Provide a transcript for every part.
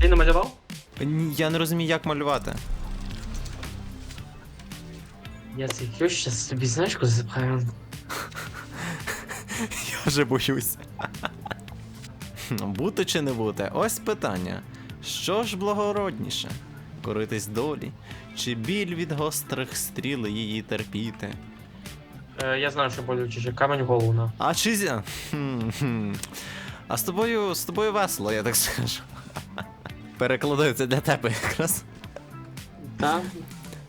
Ти намалював? Ні, Я не розумію, як малювати. Я цей ключ щас собі знаєш, куди запхаю? Я вже боюсь. Ну, Бути чи не бути? Ось питання. Що ж благородніше? Коритись долі? Чи біль від гострих стріл її терпіти? Е, я знаю, що болюче, камень в голову на. А чи зя? А з тобою, з тобою весело, я так скажу. Перекладаю це для тебе якраз. Так.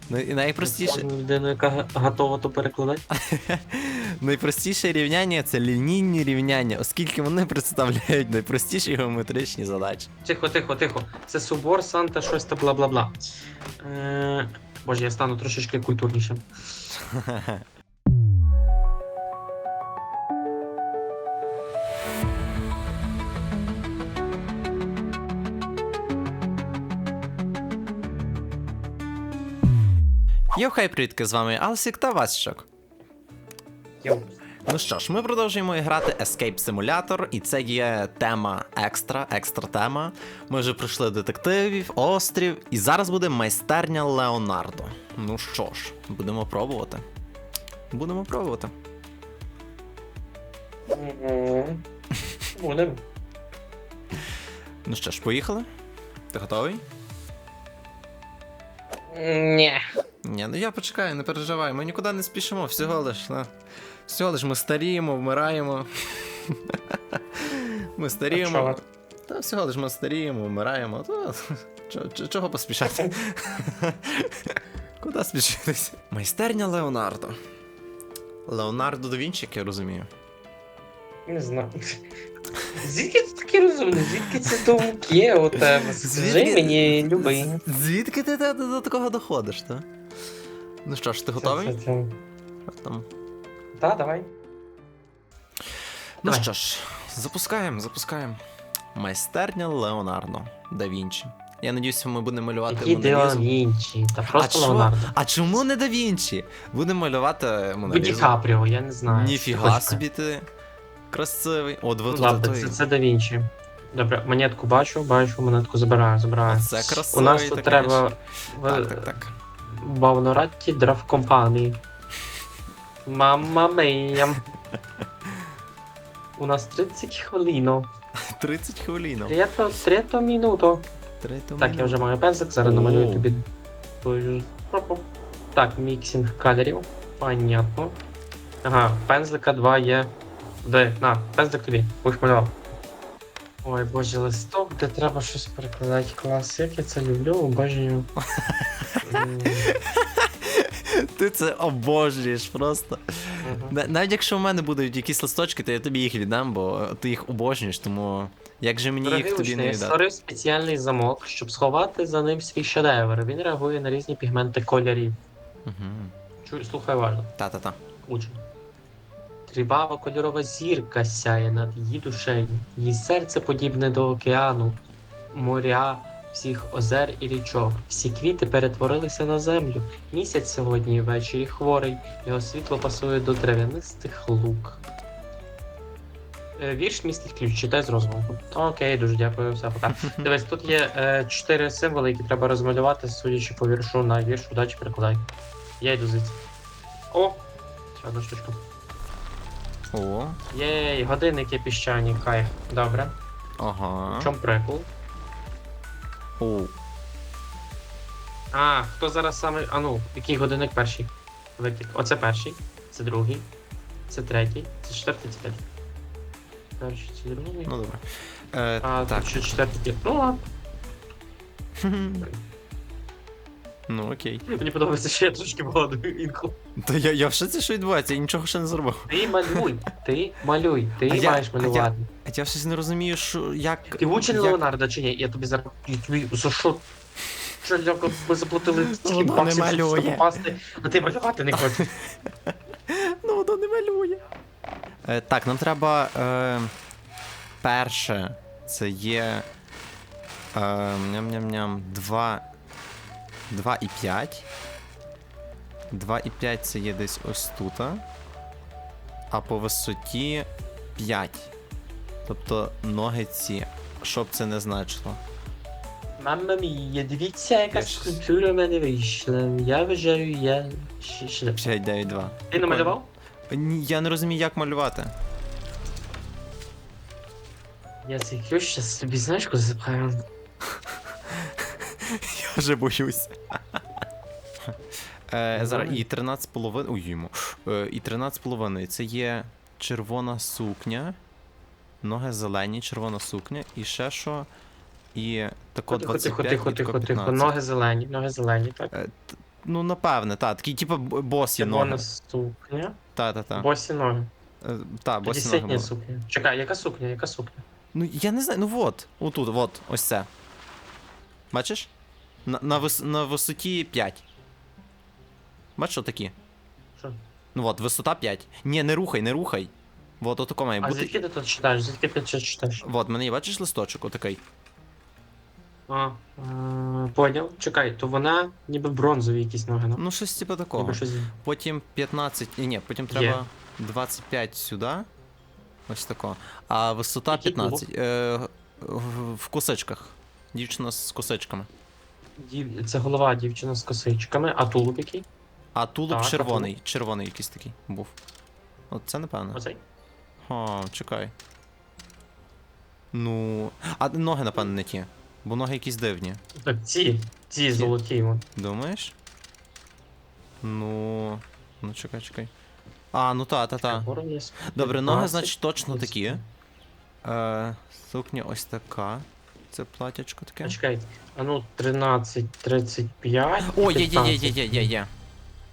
Ну, І найпростіше, Людина, яка готова то перекладати. найпростіше рівняння це лінійні рівняння, оскільки вони представляють найпростіші геометричні задачі. Тихо, тихо, тихо. Це собор Санта щось та бла-бла-бла. Е, Боже, я стану трошечки культурнішим. Йо, хай привітки, з вами Алсік та Васчок. Йоу. Ну що ж, ми продовжуємо грати Escape Simulator, і це є тема екстра, екстра тема. Ми вже пройшли детективів, острів, і зараз буде майстерня Леонардо. Ну що ж, будемо пробувати. Будемо пробувати. Будем. Ну що ж, поїхали? Ти готовий? Ні. Ні, ну я почекаю, не переживай, ми нікуди не спішимо, всього лиш, на. Всього лиш ми старіємо, вмираємо. Ми старіємо. Та всього лиш ми старіємо, вмираємо. То, чо- чо- чого поспішати? Куди спішитись? Майстерня Леонардо. Леонардо да Вінчі, як я розумію. Не знаю. Звідки ти такий розумний? Звідки це думки у тебе? Скажи Звідки- мені, любий. Звідки ти до, до такого доходиш, та? Ну що ж, ти готовий? Там. Так, давай. Ну Давай. що ж, запускаємо, запускаємо. Майстерня Леонардо да Вінчі. Я надіюся, ми будемо малювати. Деон Вінчі? Та А, просто чо? Леонардо. а чому не да Вінчі? Будемо малювати Монолізу. Ді Капріо, я не знаю. Ніфіга собі ти. Красивий. О, два. Ладно, це, це Да Вінчі. Добре, монетку бачу, бачу, монетку забираю, забираю. Це У нас тут та, треба в Так, так, так. Бавноратті драфкомпанії. Мамма мия. У нас 30 хвилин. 30 хвилин. Трето, трето минуто. Трету Так, я вже маю пензик, зараз намалюю тобі твою. Так, міксинг кольорів. Понятно. Ага, пензлика два є. Де? На, пензлик тобі, будеш малював. Ой, боже, листок, де треба щось перекладати. Клас, як я це люблю, обожнюю. Ти це обожнюєш просто. На- Навіть якщо в мене будуть якісь листочки, то я тобі їх віддам, бо ти їх обожнюєш, тому як же мені їх тобі не я віддати? створив спеціальний замок, щоб сховати за ним свій шедевр. Він реагує на різні пігменти кольорів. Угу. Чуй, слухай уважно. Та-та-та. Учень. Трибава кольорова зірка сяє над її душею. Її серце подібне до океану, моря, всіх озер і річок. Всі квіти перетворилися на землю. Місяць сьогодні ввечері хворий, його світло пасує до трав'янистих лук. Е, Вірш містить ключ, читай з розуму. Окей, дуже дякую, все пока. Дивись, тут є е, чотири символи, які треба розмалювати, судячи по віршу на вірш, удачі перекладай. Я йду звідси. О! Ще одна штучка. О, Єй, годинники піщані, кайф. Добре. ага. В чому прикол? О, А, хто зараз саме. А ну, який годинник перший? Виклик. Оце перший, це другий, це третій, це четвертий, це п'ятий. Перший, це другий. ну добре. Е, а так. ще четвертий. Ну ладно. ну окей. Мені подобається, що я трошки вгадую інколи. Та я, я в шоці, що відбувається, я нічого ще не зробив. Ти малюй, ти малюй, ти А я- маєш а я- малювати. А я щось не розумію, що як. Ти вучень як... Леонардо чи ні? Я тобі зараз. я тобі за що? Що як ми заплатили стільки Воно не баксів, щоб малює. попасти, а ти малювати не хочеш. Ну, воно не малює. Е, так, нам треба. Е, перше, це є. Е, ням-ням-ням. 2. 2 і 5. 2 і 5 це є десь ось тут. А по висоті 5. Тобто ноги ці. Що б це не значило. Мамма мія, дивіться, яка скульптура в мене вийшла. Я вважаю, я ще ще. 5-9-2. Ти намалював? Я не розумію, як малювати. Я цей ключ щас собі знаєш, куди запхаю? Я вже боюсь. Е, зараз і 13 половин. Ой, йому. Е, і 13 половиною. Це є червона сукня. Ноги зелені, червона сукня. І ще що. І тако Тихо, 25 тихо, тихо, і тако тихо, тихо. 15. Ноги зелені, ноги зелені, так. Е, т- Ну, напевне, так. Такий, типу, б- босі ноги. Червона сукня, Та, та, та. босі ноги. Е, Та, Тоді босі ноги. ситня були. сукня. Чекай, яка сукня, яка сукня? Ну, я не знаю, ну от. Отут, от, ось це. Бачиш? На, на, вис, на висоті 5. Бачиш, отакі? Що? Ну от, висота 5. Ні, не рухай, не рухай. Вот, отако має А бути. звідки ти тут читаєш? Звідки ти це читаєш? Вот, в мене є, бачиш листочок отакий. А, е, поняв. Чекай, то вона ніби бронзові якісь ноги, ну? Ну, щось типу такого. Ніби щось. Потім 15. Ні, ні, потім треба 25 сюди. Ось тако. А висота Який 15. Е, в, в косичках. Дівчина з косичками. Дів... Це голова дівчина з косичками, а тулуб який? А тулуб Так, а червоний. Червоний якийсь такий був. От це напевно. Оцей? О, чекай. Ну. А ноги, напевно, не ті. Бо ноги якісь дивні. Так, ці, ці золоті. от. Думаєш? Ну. Ну, чекай, чекай. А, ну та, та, та. Добре, ноги, значить, точно такі. Е, сукня ось така. Це платячко таке. чекай, а ну 13, 35. О, є, є, є, є, є, є, є.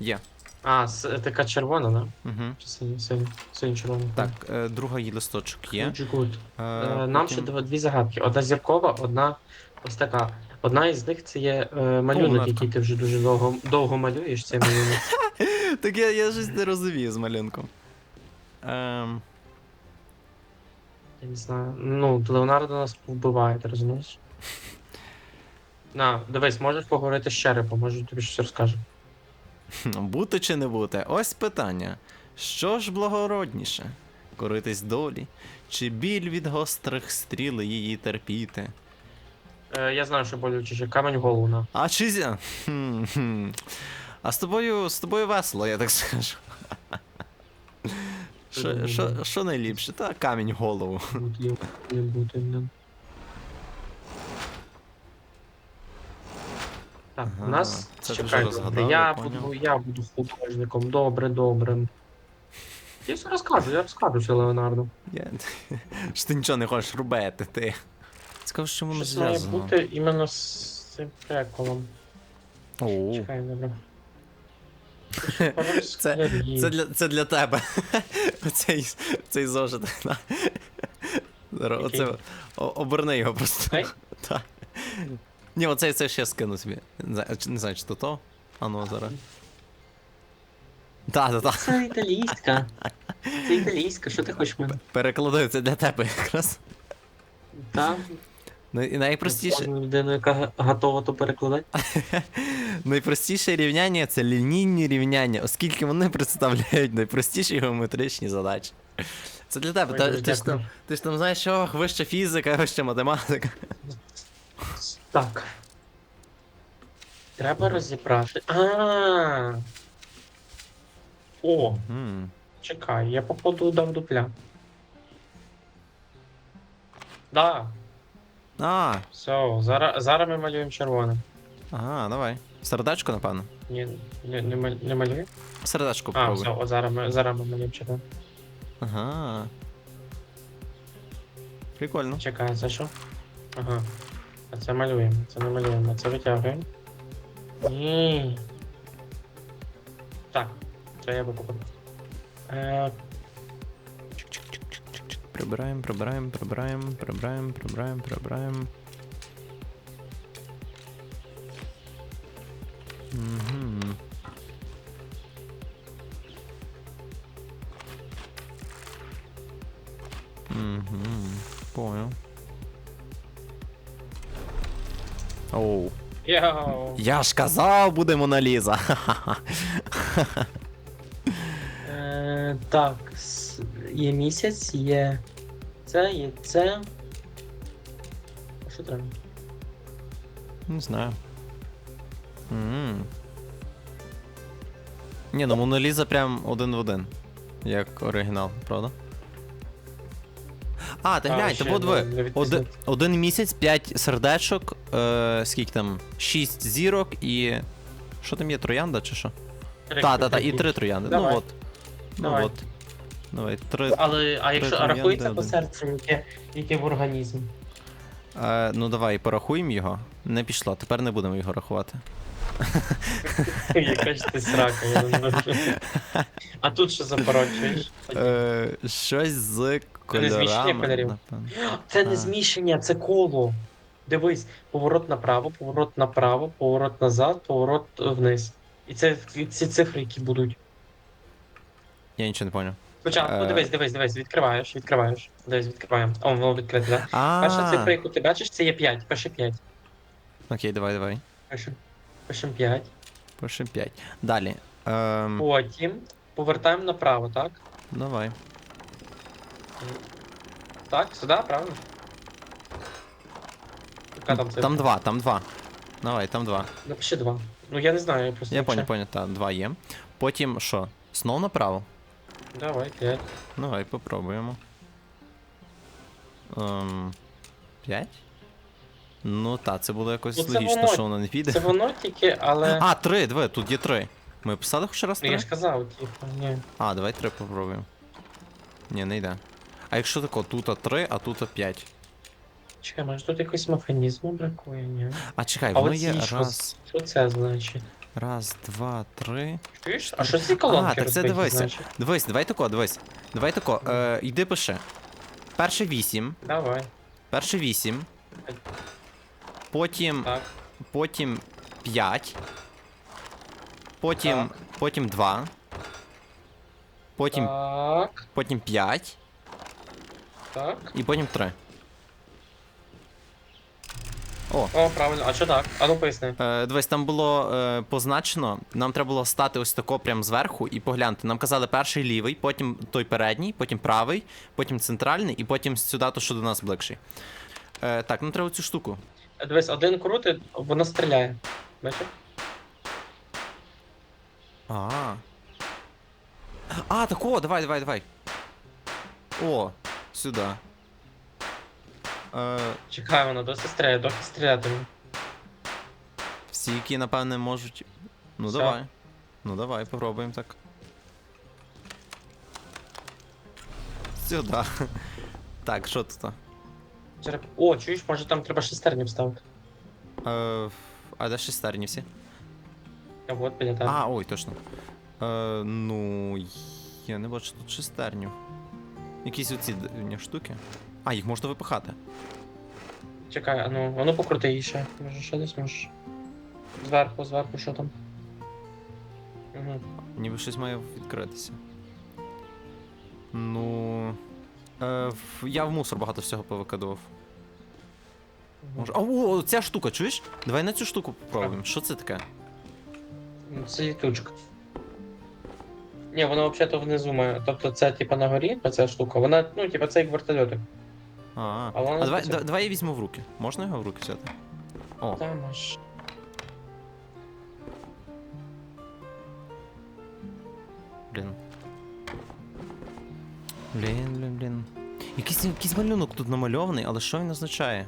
Є. А, с- така червона, да? Угу. Чи синій, синій, синій червона? Так, е, друга її листочок є. Good, good. Е, Е, Нам ще потім- дві загадки. Одна зіркова, одна ось така. Одна із них це є е, малюнок, який ти вже дуже довго, довго малюєш цей малюнок. Так я, я щось не розумію з малюнком. Ем, Я не знаю. Ну, Леонардо нас вбиває, ти розумієш? На, дивись, можеш поговорити з черепом, може тобі щось розкаже. бути чи не бути? Ось питання. Що ж благородніше? Коритись долі? Чи біль від гострих стріл її терпіти? Е, я знаю, що болючіше, камень в голову на. А чи зя? А з тобою, з тобою весело, я так скажу. Що, що, що найліпше? Та камінь в голову. Не бути, не. Так, у Ага, нас це ти чекай, добре, розгадав, я я поняв. буду, я буду художником, добре, добре. Я все розкажу, я розкажу все Леонардо. Я... Що ти нічого не хочеш робити, ти. Цікаво, що воно Щось має зв'язано. бути іменно з цим приколом. Оу. Чекай, добре. Це, це, для, це для тебе. Оцей, цей зошит. Оце, о- оберни його просто. Так. Ні, оцей це ще скину собі. Не знаю, чи- то то. А ну зараз. Так, так, так. Це італійська. Це італійська, що ти хочеш мене? Перекладаю це для тебе якраз. Так. Ну, і найпростіше, людину, яка готова то перекладати. найпростіше рівняння це лінійні рівняння, оскільки вони представляють найпростіші геометричні задачі. Це для тебе. Ой, Та, дуже ти, ж там, ти ж там знаєш, що вища фізика, вища математика. Так. Треба розібрати. А. О, М. чекай, я походу дав дупля. Да, А, все, зараз, зараз ми малюємо червоне. ага, давай. Сердечко, напевно. Ні, не, не, маль- не малюємо? Сердечко А, попробуй. все, от зараз ми, зараз ми малюємо червоне. Ага. Прикольно. Чекай, це що? Ага. А це малюємо, це не малюємо, це витягуємо. Ні. Так, це я покупив. Е, Прибираємо, прибираємо, прибираємо, прибираємо, прибираємо, прибираємо. Угу. Угу. Понял. Оу. Йоу. Я ж казав, буде Моналіза. Е, так, є місяць, є це, є це. Що треба? Не знаю. м Ні, ну Моноліза прям один в один. Як оригінал, правда? А, ти А, глянь, ще то от не- не Один, відпізнати. один місяць, 5 сердечок, е, скільки там? 6 зірок і. Що там є, троянда чи що? Та, та, та, і три троянди. Давай. Ну от. Ну Давай. от. Давай, три. Але, а якщо троянди, рахується по серцю, яке, яке в організм? Е, ну давай, порахуємо його. Не пішло, тепер не будемо його рахувати. Яка ж ти срака, я не можу. А тут що за пароль, чуєш? Е, щось з зміщення кольорами. кольорів. напевно. Це не А. зміщення, це коло. Дивись, поворот направо, поворот направо, поворот назад, поворот вниз. І це ці цифри, які будуть. Я нічого не поняв. Спочатку Е. дивись, дивись, дивись, відкриваєш, відкриваєш. Дивись, відкриваємо. О, воно відкрите, так? А, Перша цифра, яку ти бачиш, це є 5. Пиши 5. Окей, давай, давай. Пишемо. Пишемо 5. Пише 5. Далі. Ем, Потім повертаємо направо, так? давай. Так, сюди, правильно? Яка там цифра? Там два, там два. Давай, там два. Напиши 2. Ну я не знаю, я просто. Я не понял, вчу. понял, так, два є. Потім що? Знов направо? Давай, 5. Давай, попробуємо. Ем, 5? Ну так, це було якось Ну, це логічно, воно. що воно не піде. Це воно тільки, але. А, три, диви, тут є три. Ми писали хоч раз Ну, я ж казав, типу, ні. А, давай три попробуємо. Ні, не йде. А якщо тако, тут 3, а тут 5. Чекай, може тут якогось механізму бракує, ні? А чекай, А воно є що? раз, Що це значить? Раз, два, три. Чуєш? А що ці колонки А, так це розбиті, дивися. значить? Дивись, давай тако, дивись. Давай тако, е, йди пиши. Перше 8, Давай, перше 8. Потім, так. потім 5. Потім, Так. потім 2. Потім, Так, потім 5 так. і потім 3. О, О, правильно. А що так? А ну поясни. Е, дивись, там було е, позначено, нам треба було стати ось тако прямо зверху і поглянути. Нам казали перший лівий, потім той передній, потім правий, потім центральний і потім сюди, то що до нас ближчий. Е, так, нам треба цю штуку. Дивись, один крутить, воно стріляє. Бачиш? А. А, так о, давай, давай, давай. О, сюди. Чекай, воно досі стріляє, доки стрілятиме. всі, які, напевне, можуть. Ну Все. давай. Ну давай, попробуємо так. Сюди. Так, що тут? Череп- О, чуєш, може там треба шестерні вставити. Е, а де шестерні всі? А от біля. А, ой, точно. Е, ну, я не бачу тут шестерню. Якісь оці штуки. А, їх можна випихати. Чекай, а ну, а ну покрути її ще. Може ще десь можеш. Зверху, зверху, що там? Угу. Ніби щось має відкритися. Ну. Е, в- я в мусор багато всього повикидував. Може. А, о, ця штука, чуєш? Давай на цю штуку попробуємо. Що це таке? Ну, Це літучка. Ні, вона взагалі внизу має. Тобто це типа на горі, оця штука. Вона, ну, типа, це як вертольотик. А, А а, вона давай, да- давай я візьму в руки. Можна його в руки взяти? О, Та може. блін. Блін, блін, блін. Якийсь, якийсь малюнок тут намальований, але що він означає?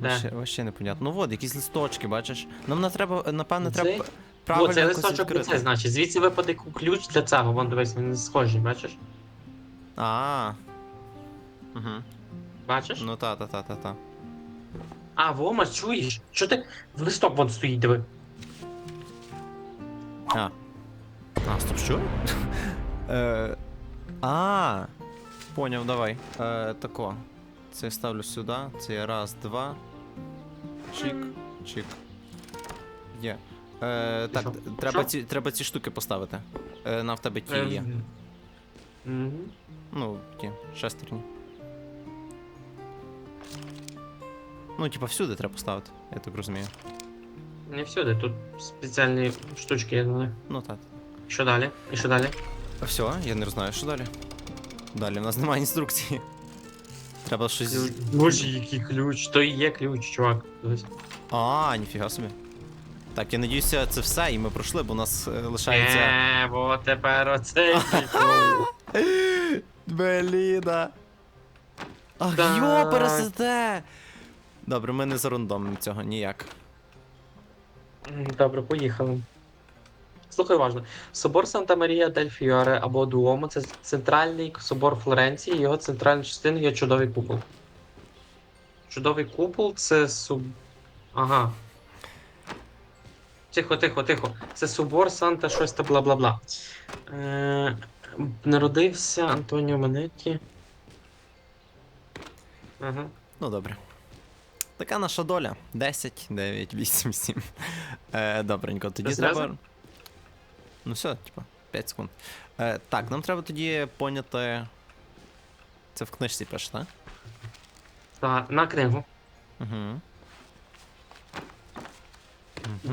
Вообще, Де? вообще непонятно. Ну от, якісь листочки, бачиш. Нам на треба, напевно, Цей? треба О, правильно це якось листочок відкрити. це значить. Звідси випаде ку- ключ для цього, вон дивись, він схожий, бачиш? А. Угу. Бачиш? Ну та, та, та, та, та. А, Вома, чуєш? Що ти в листок вон стоїть, диви. А. А, стоп, що? е, а. Поняв, давай. Е, тако. Це я ставлю сюди. Це я раз, два. Чик, чик. Є. Е, так, що? треба Що? ці, треба ці штуки поставити. Е, на в тебе ті є. Ем, мгм. Ну, ті, шестерні. Ну, типа, всюди треба поставити, я так розумію. Не всюди, тут спеціальні штучки на. Ну так. Що далі? І що далі? Все, я не знаю, що далі. Далі в нас немає інструкції. Треба щось. Боже, який ключ. То і є ключ, чувак. А, ніфіга собі. Так, я надіюся, це все, і ми пройшли, бо у нас е, лишається. Е, бо тепер оцей прикол. Беліда. Ах, Так. йо, пересете! Добре, ми не зарундомимо цього ніяк. Добре, поїхали. Слухай уважно. Собор Санта Марія дель Фіоре або Дуомо це центральний собор Флоренції, його центральною частиною є чудовий купол. Чудовий купол це суб. Ага. Тихо, тихо, тихо. Це собор Санта щось та бла бла бла. Е, народився Антоніо Манетті. Ага. Ну добре. Така наша доля. 10, 9, 8, 7. Е, добренько, тоді Без треба. Ну все, типа, 5 секунд. Е, так, нам треба тоді поняти. Це в книжці пише, так? Та, на книгу. Угу.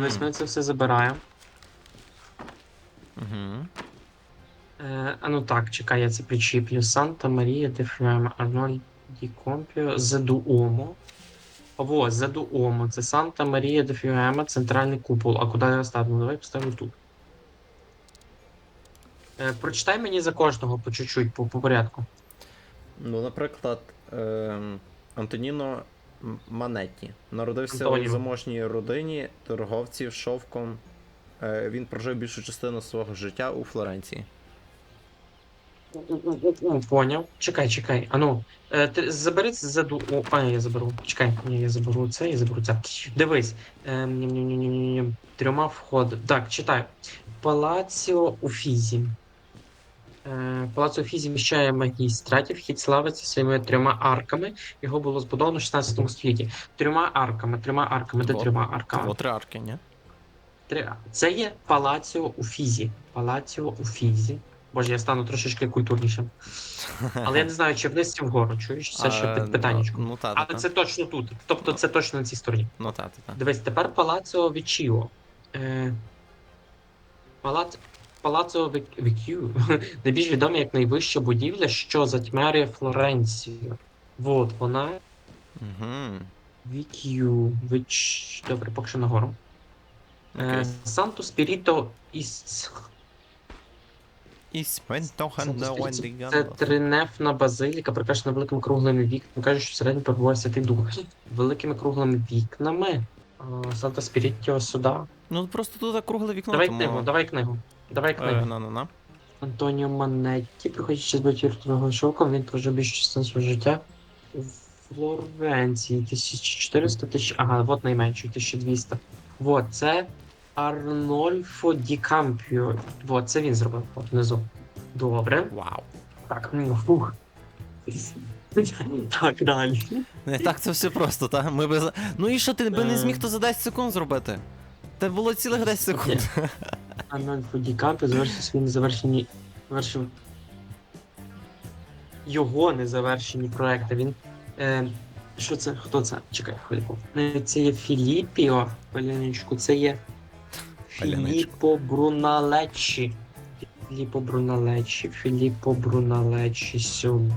Ось ми це все забираємо. Угу. Е, а ну так, чекай, я це причіплю. Санта Марія де Фрема, Арнольд Ді Компіо, Зедуомо. Во, Зедуомо. Це Санта Марія де Фіуема, центральний купол. А куди я ставлю? Давай поставлю тут. Е, прочитай мені за кожного по чуть-чуть, по, по порядку. Ну, наприклад, е, Антоніно Манетті народився у Антоніно. заможній родині торговців шовком. Е, він прожив більшу частину свого життя у Флоренції. Поняв. Чекай, чекай. А ну, е, ти забери це заду. О, а, я заберу. Чекай, ні, я заберу це, я заберу це. Дивись. Ем, ням-ням-ням-ням-ням. Трьома входи. Так, читай. Палаціо Уфізі. Е, Палац Уфізі вміщає магістратів, вхід славиться своїми трьома арками. Його було збудовано в 16 столітті. Трьома арками, трьома арками, де Во. трьома арками? О, три арки, ні? Три. Це є Палаціо Уфізі. Палаціо Уфізі. Боже, я стану трошечки культурнішим. Але я не знаю, чи вниз, чи вгору. Чуєш, це ще А, під питаннячко. Ну, та, та, Але та. це точно тут. Тобто це точно на цій стороні. Ну, та, та, та. Дивись, тепер Палаціо Вічіо. Е, Палац... Палаціо Вік- Вікю. Найбільш відома як найвища будівля, що затьмарює Флоренцію. Вот вона. Угу. Вікю. Віч... Добре, поки що нагору. Е. Санто Спіріто іс. І Спентохан Санто на Спіріто. Це тринефна базиліка, прикрашена великими круглими вікнами. Кажуть, що всередині перебуває святий дух. Великими круглими вікнами. Санта Спіріттіо сюди. Ну, просто тут кругле вікно, Давай тому... книгу, давай книгу. Давай Е, книгу. на, на, на. Антоніо Манетті, приходячи з батьківського шоку, він прожив більшу частину свого життя у Флоренції. 1400 тисяч. Ага, от найменший, 1200. Вот, це Арнольфо Ді Кампіо. Вот, це він зробив от внизу. Добре. Вау. Так, ну, фух. Так, далі. Не так це все просто, та? Ми би... за- Ну і що ти би не зміг то за 10 секунд зробити? Це було цілих 10 секунд. Арнольфо Ді Кампіо завершив свої незавершені. Завершив його незавершені проекти. Він. Е, що це? Хто це? Чекай, хвильку. Е, Це є Філіппіо, Паляничку, це є. Філіппо Бруналеччі. Філіппо Бруналеччі, Філіппо Бруналеччі сюди.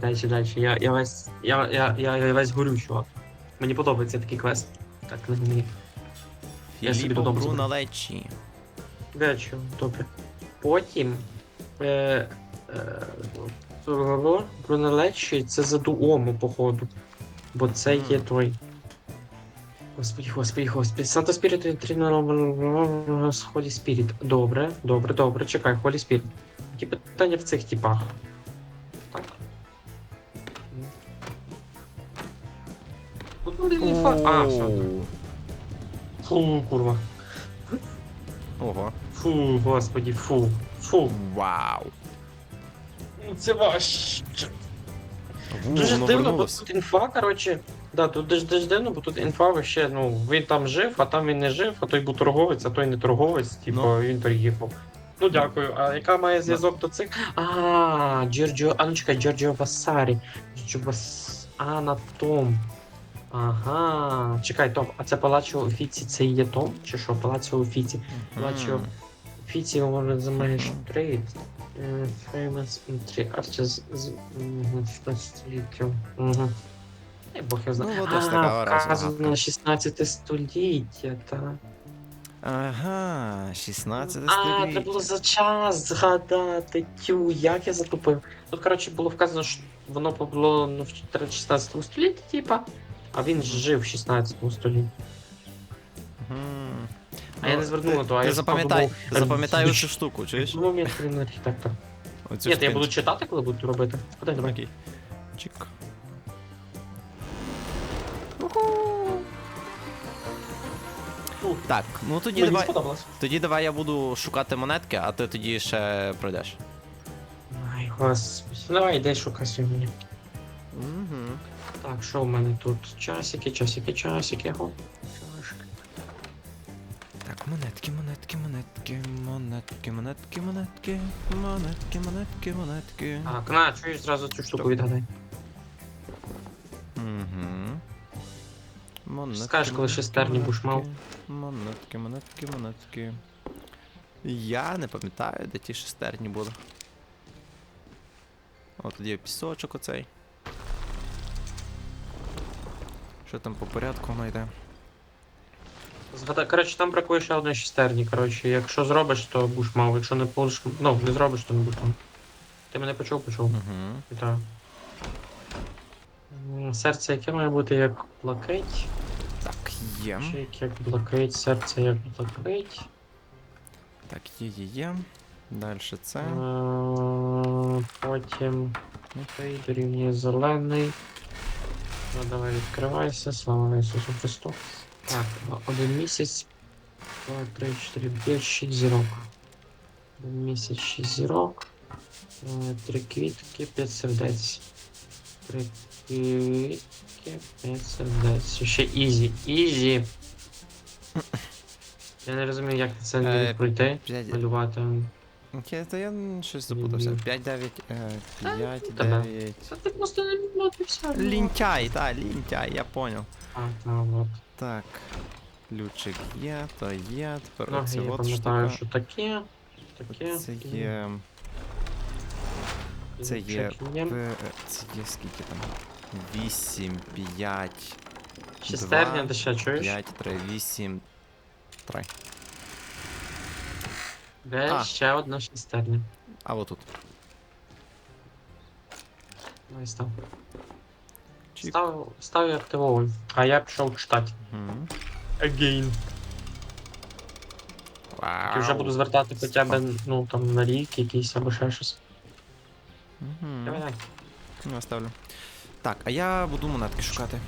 Дальше, дальше. Я, я весь. Я, я, я, я весь горю, чувак. Мені подобається такий квест. Так, не мені. Я собі Філіппо додому Леччі. Дальше, добре. Потім. Е, е, Бруналечі це за дуому, походу. Бо це є той. Господи, господи, господи. Санта Спіріт тренував Холі Спіріт. Добре, добре, добре. Чекай, Холі Спіріт. Які питання в цих типах? Так. Ну, не фа- А, все. Фу, курва. Ого. Фу, господи, фу. Фу. Вау. Ну, Це важче. Ву, Дуже воно дивно, бо вернулось. тут інфа, коротше. Да, тут дуже, дуже дивно, бо тут інфа вообще, ну, він там жив, а там він не жив, а той був торговець, а той не торговець, типу, Ну. він приїхав. Ну дякую. А яка має зв'язок до цих? А, Джорджіо. А ну чекай, Джорджіо Васарі. Джорджіо Вас. А, на Том. Ага. Чекай, Том, а це Палачо Офіці це і є Том? Чи що? Палацо Офіці. Палачо. М. Фіці за мене трейд. Famous intrigue. А ще з... з... мгм, 16 століття. Угу. Бог я знаю. Ну, от ось така а, разова вказано гадка. 16 століття, та. Ага, 16 А, треба століття. було за час згадати. Тю, як я затупив. Тут, коротше, було вказано, що воно було ну, в 16 столітті, типа, а він жив в 16 столітті. Мгм. А я не звернув на то, а Ти я запам'ятай, подумав, запам'ятай оцю штуку, чуєш? Ну, момент він архітектор. Оцю Ні, то я штуку. буду читати, коли буду робити. Куди давай? Окей. Чик. Ну, Так, ну тоді Мені давай, сподобалось. тоді давай я буду шукати монетки, а ти тоді ще пройдеш. Ай, господи. Ну, Давай, йди шукай собі мені. Угу. Так, що в мене тут? Часики, часики, часики. Монетки, монетки, монетки, монетки, монетки, монетки, монетки, монетки, монетки. Так, на, чуєш зразу цю штуку відгадай. Угу. Монетки, Скажеш, коли шестерні будеш мав. Монетки, монетки, монетки. Я не пам'ятаю, де ті шестерні були. О, є пісочок оцей. Що там по порядку воно йде? Згадай, коротше, там бракує ще одної шестерні. Коротше, якщо зробиш, то будеш мав. Якщо не будеш, ну, не зробиш, то не будеш мав. Ти мене почув, почув. Угу. Вітаю. М, Серце яке має бути як блакить. Так, є. Шейк як блакить, серце як блакить. Так, є, є, є. Далі це. Е, Потім окей, дорівнює зелений. Ну давай відкривайся, слава Ісусу Христу. Так, один місяць. Два, три, чотири, п'ять, шість зірок. Один місяць, шість зірок. Е, Три квітки, п'ять сердець. Три квітки, п'ять сердець. Ще ізі. Ізі. Я не розумію, як це Е, не пройти. П'ять. Малювати. Окей, то я м, щось запутався. Ні. 5, 9, е, 5, тебе. 9. Це ти просто не відмотився. Лінтяй, так, лінтяй, я понял. А, так, от. Так. Ключик є, то є. Тепер Ноги оце я от пам'ятаю, штука. що таке. Таке. Це є. Це є. Ключик є. П- Це є скільки там? 8, 5, Шестерня, два, де ще чуєш? 5, 3, 8, 3. Де А. ще одна шестерня. А отут. Ну і став. Чик. Став, став і активовуй. А я пішов читати. Again. І вже буду звертати хоча б, ну, там, на рік якийсь або ще щось. Мгм. Давай. Ну, оставлю. Так, а я буду монетки шукати.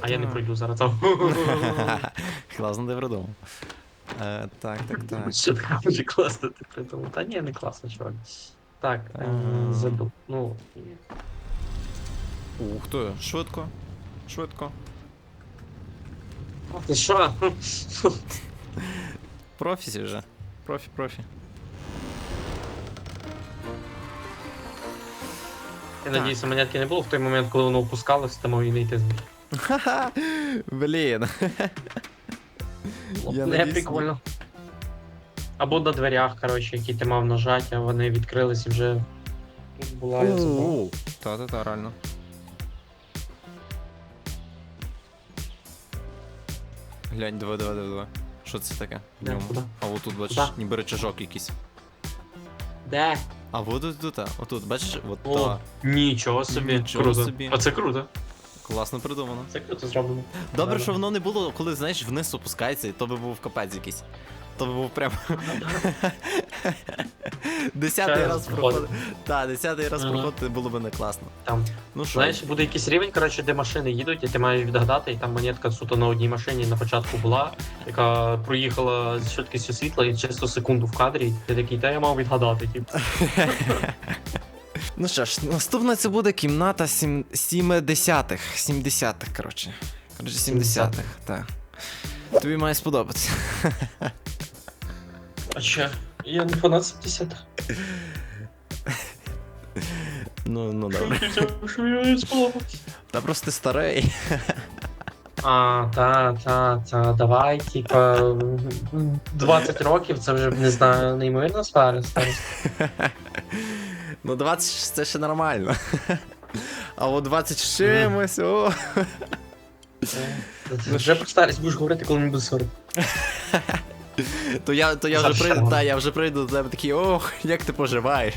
А я не пройду зараз там. Класно ти придумав. Е, так, так, так. Що дуже класно ти придумав. Та ні, не класно, чувак. Так, е, Ем. забув. Ну, Ух ти, швидко. Швидко. а ти що? Профісі вже. Профі, профі. Я надіюся, монетки не було в той момент, коли воно опускалося, тому і не йти з них. Ха-ха! Блін. Я не надіюсь, прикольно. Або на дверях, коротше, які ти мав нажати, а вони відкрились і вже тут була я. Та-та-та, реально. Глянь, давай, давай, давай, давай. Що це таке? Де, ньому? куди? А отут, бачиш, Куди? ніби речажок якийсь. Де? А вот тут, тут, отут, бачиш, от О, та. нічого собі. Нічого круто. собі. це круто. Класно придумано. Це круто зроблено. Добре, що воно не було, коли, знаєш, вниз опускається, і то би був капець якийсь. То був прям. Десятий раз проходити. Так, десятий раз проходити було би не класно. Там, Ну що, знаєш, буде якийсь рівень, коротше, де машини їдуть, і ти маєш відгадати, і там монетка суто на одній машині на початку була, яка проїхала з швидкістю світла і чисто секунду в кадрі, і ти такий, та я мав відгадати, типу. Ну що ж, наступна це буде кімната 70-х. 70-х, коротше. Коротше, 70-х, так. Тобі має сподобатися. А що? Я не фанат 70 Ну, ну добре. Сподобався? Та просто ти старий. А, та, та, та, давай, типа, 20 років це вже не знаю, неймовірно старість. старість. Ну, 20 це ще нормально. А от 20 з чимось, о. Вже про старість будеш говорити, коли мені буде 40. То я, то я вже прийду, та, я вже прийду до тебе такий, ох, як ти поживаєш.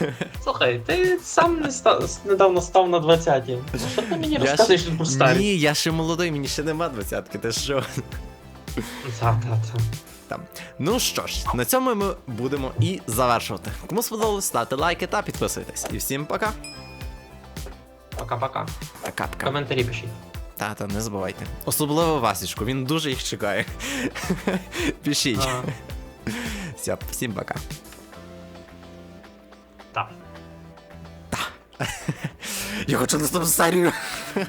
Слухай, ти сам не ста- недавно став на 20-ті. Що ти мені Я розказуєш про старість? Ні, я ще молодий, мені ще нема двадцятки, ти що? Та, та, та. Там. Ну що ж, на цьому ми будемо і завершувати. Кому сподобалось, ставте лайки та підписуйтесь. І всім пока. Пока-пока. Пока-пока. Коментарі пишіть. Та-та, не забувайте. Особливо Васічку, він дуже їх чекає. Пишіть. Ага. Все, всім пока. Так. Я хочу наступну серію.